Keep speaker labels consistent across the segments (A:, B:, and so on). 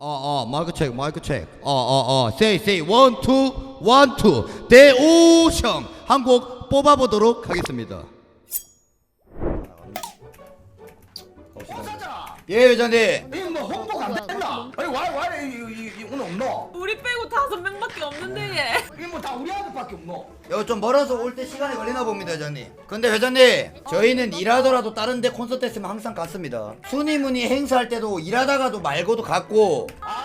A: 어, 어, 마이크 체크, 마이크 체크. 어, 어, 어. Say, say. one, two, one, two. 대오션 한곡 뽑아보도록 하겠습니다. 예, 회장님.
B: 이거 뭐 홍보가 안 된다 아니 와와 오늘 없노
C: 우리 빼고 다섯 명밖에 없는데 얘.
B: 이거 뭐다 우리 아들밖에 없노
A: 여기 좀 멀어서 올 때 시간이 걸리나 봅니다, 회장님. 근데 회장님, 저희는 일하더라도 다른 데 콘서트 했으면 항상 갔습니다. 순위문이 행사할 때도 일하다가도 말고도 갔고.
B: 아, 아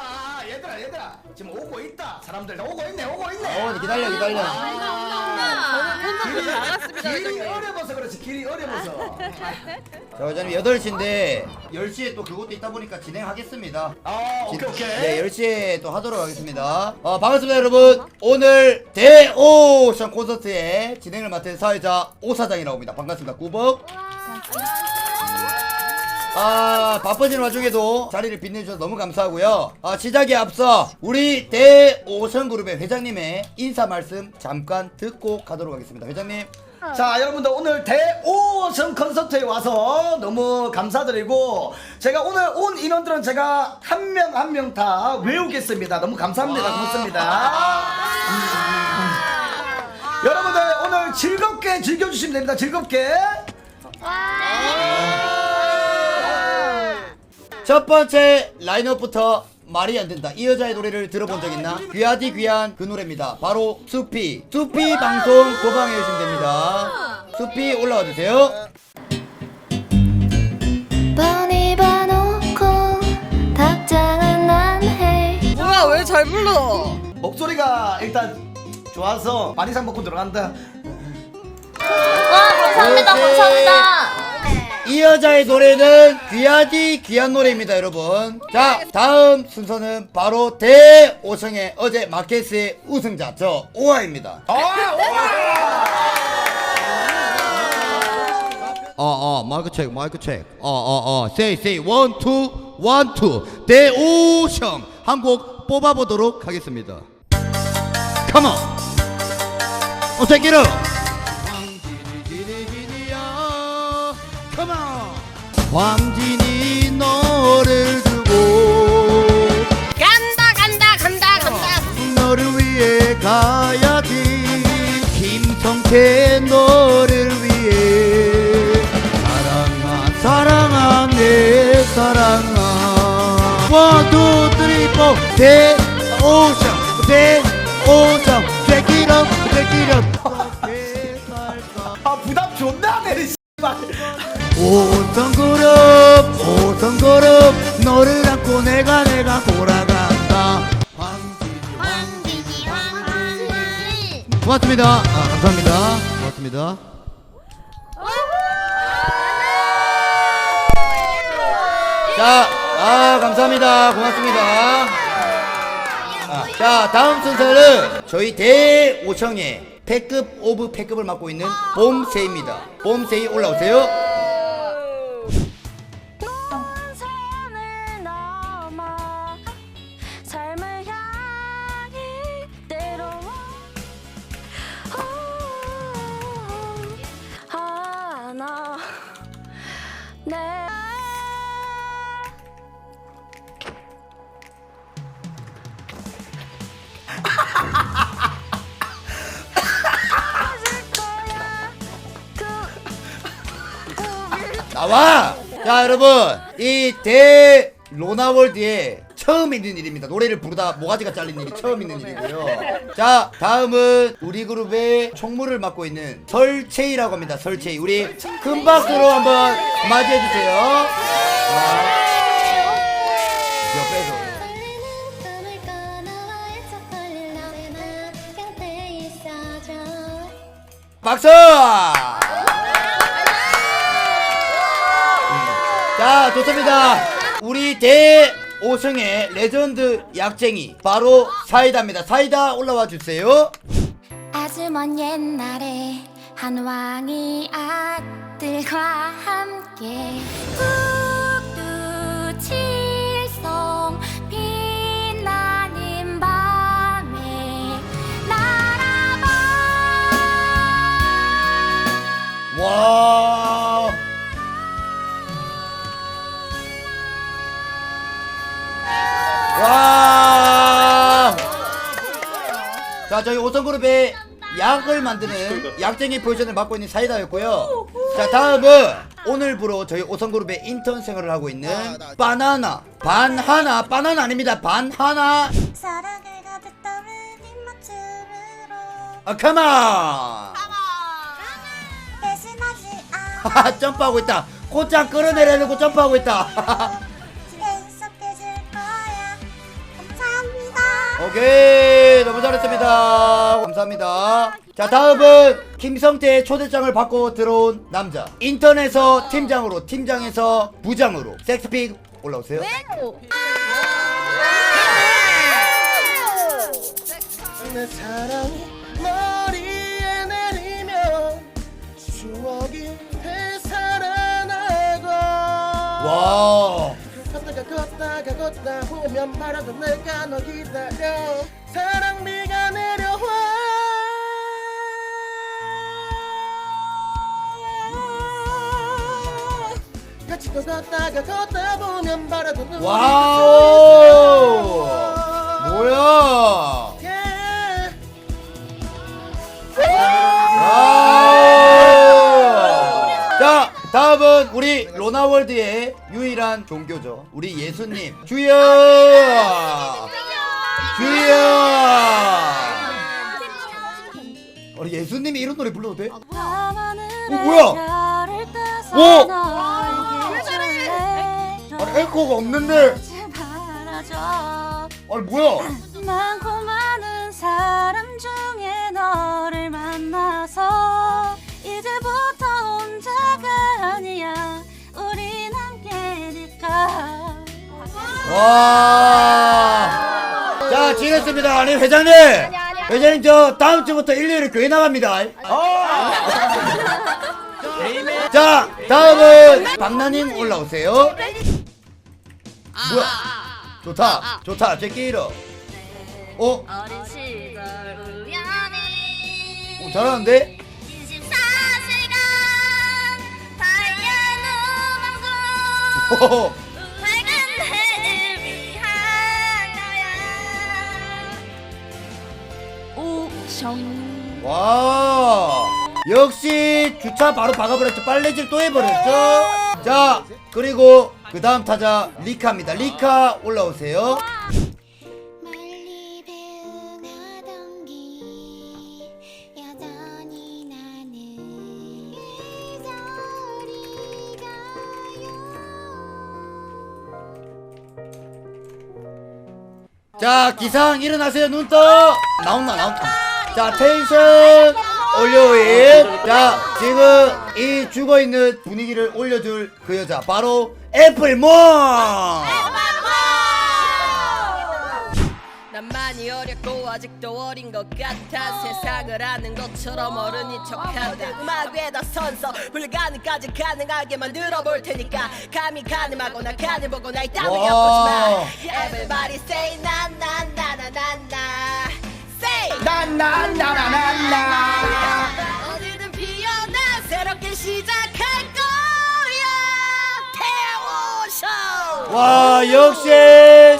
B: 얘들아 얘들아 지금 오고 있다 사람들 다 오고 있네 오고 있네
A: 어, 기다려, 기다려.
C: 온다 온다 온다. 나갔습니다.
B: 길이. 어려워서 그렇지 길이 어려워서
A: 자, 회장님 8시인데 10시에 또 그것도 있다 보니까 진행하겠습니다.
B: 아 오케이 오케이
A: 네, 10시에 또 하도록 하겠습니다. 어, 반갑습니다, 여러분. 오늘 대오션 콘서트의 진행을 맡은 사회자 오사장이라고 합니다. 반갑습니다. 구벅. 아, 바쁘신 와중에도 자리를 빛내주셔서 너무 감사하고요. 아, 시작에 앞서 우리 대오션 그룹의 회장님의 인사 말씀 잠깐 듣고 가도록 하겠습니다. 회장님.
B: 자 여러분들 오늘 대오성 콘서트에 와서 너무 감사드리고 제가 오늘 온 인원들은 제가 한 명 한 명 다 외우겠습니다 너무 감사합니다 고맙습니다 음. 여러분들 오늘 즐겁게 즐겨주시면 됩니다 즐겁게
A: 첫 번째 라인업부터 말이 안 된다. 이 여자의 노래를 들어본 적 있나? 귀하디 귀한 그 노래입니다. 바로 수피. 수피 방송 도방해 주시면 됩니다. 수피 올라와 주세요.
C: 뭐야 왜 잘 불러?
B: 목소리가 일단 좋아서 많이상 먹고 들어간다
D: 와 감사합니다. 감사합니다
A: 이 여자의 노래는 귀하디 귀한 노래입니다, 여러분. 자, 다음 순서는 바로 대오성의 어제 마켓의 우승자 저 오아입니다.
B: 아,
A: 어, 어, 마이크 체크, 마이크 체크. 어, 어, 어. Say. one, two, one, two. 대오션 한곡 뽑아보도록 하겠습니다. Come on. 어, take it up. Come on. 황진이 너를 두고
C: 간다 간다 간다 간다.
A: 너를 위해 가야지? 김성태 너를 위해. 사랑아 사랑아 내 사랑아. 원투 쓰리 포 대 오션 대 오션 되기름 되기름. 어떻게 살까
B: 아 부담 존나 내리 씨발
A: 오성그룹 오성그룹 너를 안고 내가 내가 돌아간다 황진이
D: 황진이 황진이
A: 고맙습니다. 아, 감사합니다. 고맙습니다. 자, 아, 감사합니다. 고맙습니다. 아, 자, 다음 순서는 저희 대오청의 패급 오브 패급을 맡고 있는 봄세입니다. 봄세이 올라오세요. 나와! 자, 여러분. 이 대 로나월드에 처음 있는 일입니다. 노래를 부르다 모가지가 잘린 일이 처음 있는 일이고요. 자, 다음은 우리 그룹의 총무를 맡고 있는 설채이라고 합니다. 설채이. 우리 큰 박수로 한번 맞이해주세요.
D: 있어줘
A: 박수! 자, 좋습니다. 우리 대오승의 레전드 약쟁이 바로 사이다입니다. 사이다 올라와 주세요.
D: 아주 먼 옛날에 한 왕이 아들과 함께
A: 오성그룹의 약을 만드는 약쟁이 포지션을 맡고 있는 사이다였고요. 자, 다음은 오늘부로 저희 오성그룹의 인턴 생활을 하고 있는 바나나. 반하나. 바나나 아닙니다. 반하나.
D: 사랑을 가득 담은 입맞춤으로
A: 아, 컴온.
D: 배신하지 않아
A: 점프하고 있다. 곧장 끌어내려고 점프하고 있다. 오케이 너무 잘했습니다. 감사합니다. 자 다음은 김성태의 초대장을 받고 들어온 남자. 인턴에서 팀장으로 팀장에서 부장으로. 섹스픽 올라오세요.
E: 내 걷다가 걷다 보면 말아도 내가 너 기다려. 사랑 비가 내려와. 같이 또 걷다가 걷다 보면 말아도 눈이
A: 와우! 뭐야?
E: Yeah.
A: 와우! 자 다음은 우리 로나월드의 유일한 종교죠 우리 예수님 주여 주여 우리 예수님이 이런 노래 불러도 돼?
D: 밤하늘에
A: 뭐야? 오!
D: 줄래
A: 아니 에코가 없는데 아니 뭐야
D: 많고 많은 사람 중에 너를 만나
A: 와. 자, 지냈습니다. 아니, 회장님. 회장님, 저 다음 주부터 일요일에 교회 나갑니다. 자, 다음은 박나님 올라오세요. 뭐야? 좋다. 좋다. 제끼로. 어?
D: 어린 시절 우연히
A: 어, 잘하는데?
D: 24시간 다이아노 방송 오션
A: 와. 역시 주차 바로 박아버렸죠. 빨래질 또 해버렸죠. 자, 그리고 그 다음 타자 리카입니다. 리카 올라오세요. 자 기상 일어나세요 눈떠 나온다 나온다 자 텐션 올려인 자 지금 이 죽어 있는 분위기를 올려줄 그 여자 바로 애플몬!
C: 난 많이 어렸고 아직도 어린 것 같아. 세상을 아는 것처럼 어른인 척한다. 음악 위에다 선서 불가능까지 가능하게 만들어 볼 테니까. 감히 가늠하거나 가늠보거나 이 땀을
A: 와.
C: 엿보지 마 Everybody say 나나나나나나 Say
B: 나나나나나.
C: 어디든 피어나 새롭게 시작할 거야. 태워쇼.
A: 와 역시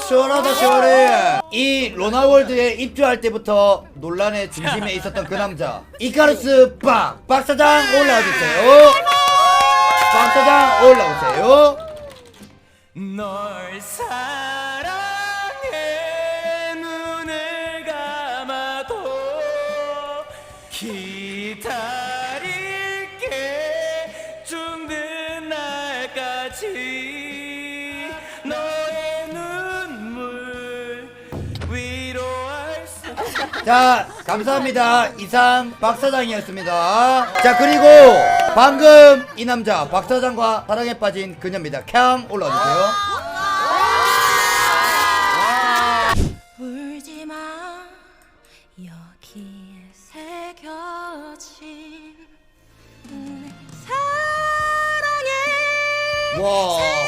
A: 시원하다 시원해 이 로나월드에 입주할 때부터 논란의 중심에 있었던 그 남자. 이카루스 박 박사장 올라와주세요. 박사장 올라오세요.
E: 널 사 기다릴게. 죽는 날까지 너의 눈물 위로할 수
A: 자 감사합니다. 이상 박사장이었습니다. 자 그리고 방금 이 남자 박사장과 사랑에 빠진 그녀입니다. 캉 올라와주세요.
D: 울지 마. 여기에 새겨진 내 사랑에
A: 와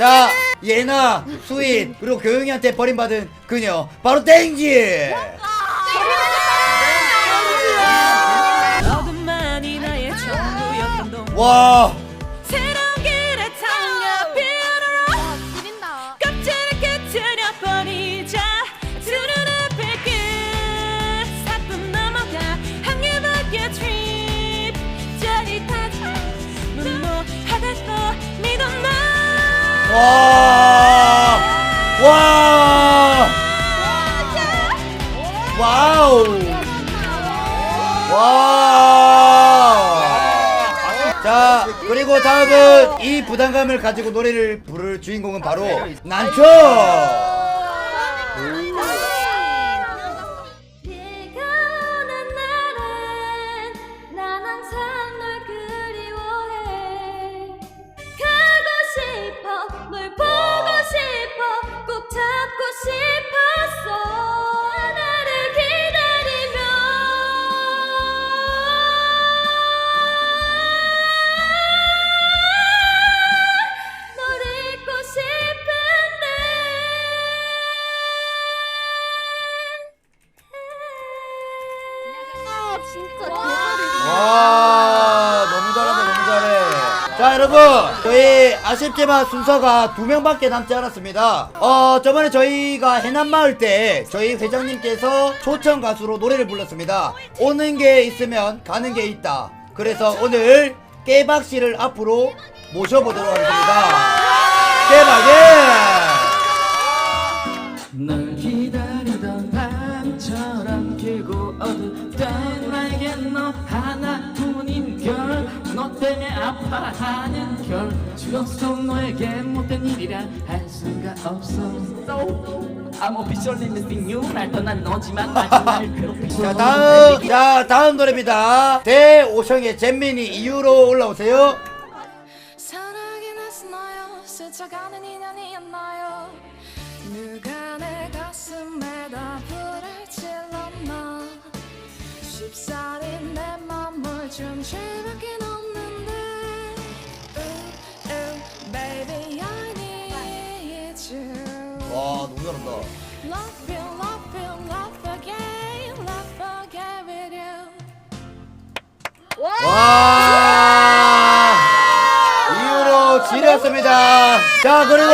A: 자 예나 수인 그리고 교영이한테 버림받은 그녀 바로 땡지! 와 와! 와! 와우! 와! 자, 그리고 다음은 이 부담감을 가지고 노래를 부를 주인공은 바로 난초! 와, 너무 잘한다, 너무 잘해. 자, 여러분, 저희 아쉽지만 순서가 두 명밖에 남지 않았습니다. 어, 저번에 저희가 해남마을 때 저희 회장님께서 초청 가수로 노래를 불렀습니다. 오는 게 있으면 가는 게 있다. 그래서 오늘 깨박 씨를 앞으로 모셔보도록 하겠습니다. 깨박, 예!
F: 하나뿐인 결 너 때문에 아파하는 결. 속 너에게 못된 일이라 할 수가 없어. So I'm officially missing you. 날 떠난 너지만 아직 날 괴롭히고
A: 자, 다음, 자, 다음 노래입니다. 대오성의 잼민이 이유로 올라오세요.
D: 사랑이 났나요? 스쳐가는 인연이었나요? 누가 내 가슴에다 불을 질렀나? 쉽사리 내 맘을 준 죄밖에 없는데. ooh, ooh, Baby I need you.
A: 와, 너무 잘한다.
D: Love you, love you, love again Love again with you.
A: 와! 이후로 지렸습니다. 자 그리고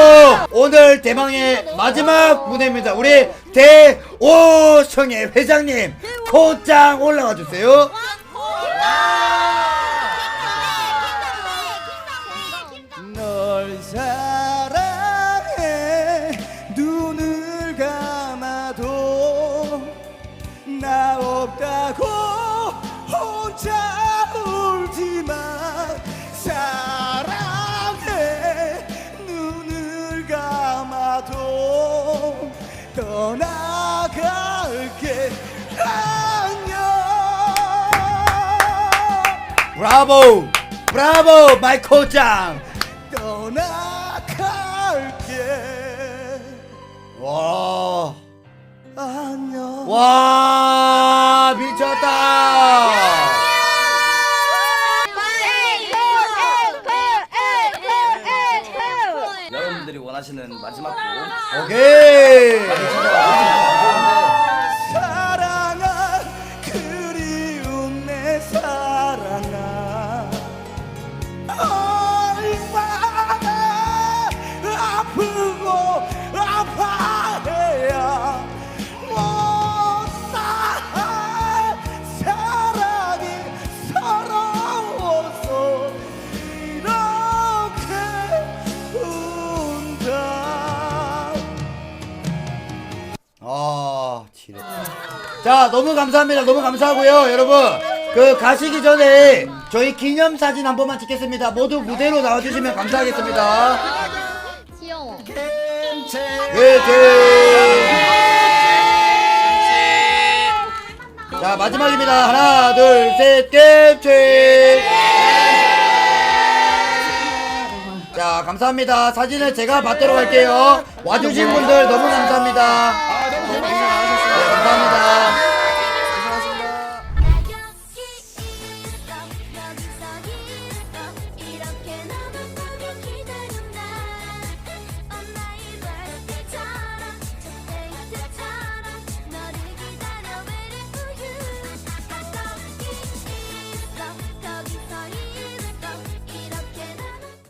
A: 오늘 대망의 마지막 무대입니다. 우리 대오성의 회장님 코장 올라와 주세요
G: 널 사랑해 눈을 감아도 나 없다고 혼자 울지마 사랑해 눈을 감아도 떠나갈게. 안
A: 브라보 브라보 마이 코장
G: 떠나갈게
A: 와
G: 안녕
A: 와 미쳤다
G: 여러분들이 원하시는 마지막 곡
A: 오케이 자, 너무 감사합니다. 너무 감사하고요, 여러분. 그 가시기 전에 저희 기념 사진 한 번만 찍겠습니다. 모두 무대로 나와주시면 감사하겠습니다.
D: 귀여워
A: 네, 자, 마지막입니다. 하나, 둘, 셋, 캡치. 자, 감사합니다. 사진을 제가 받도록 할게요. 와주신 분들 너무 감사합니다.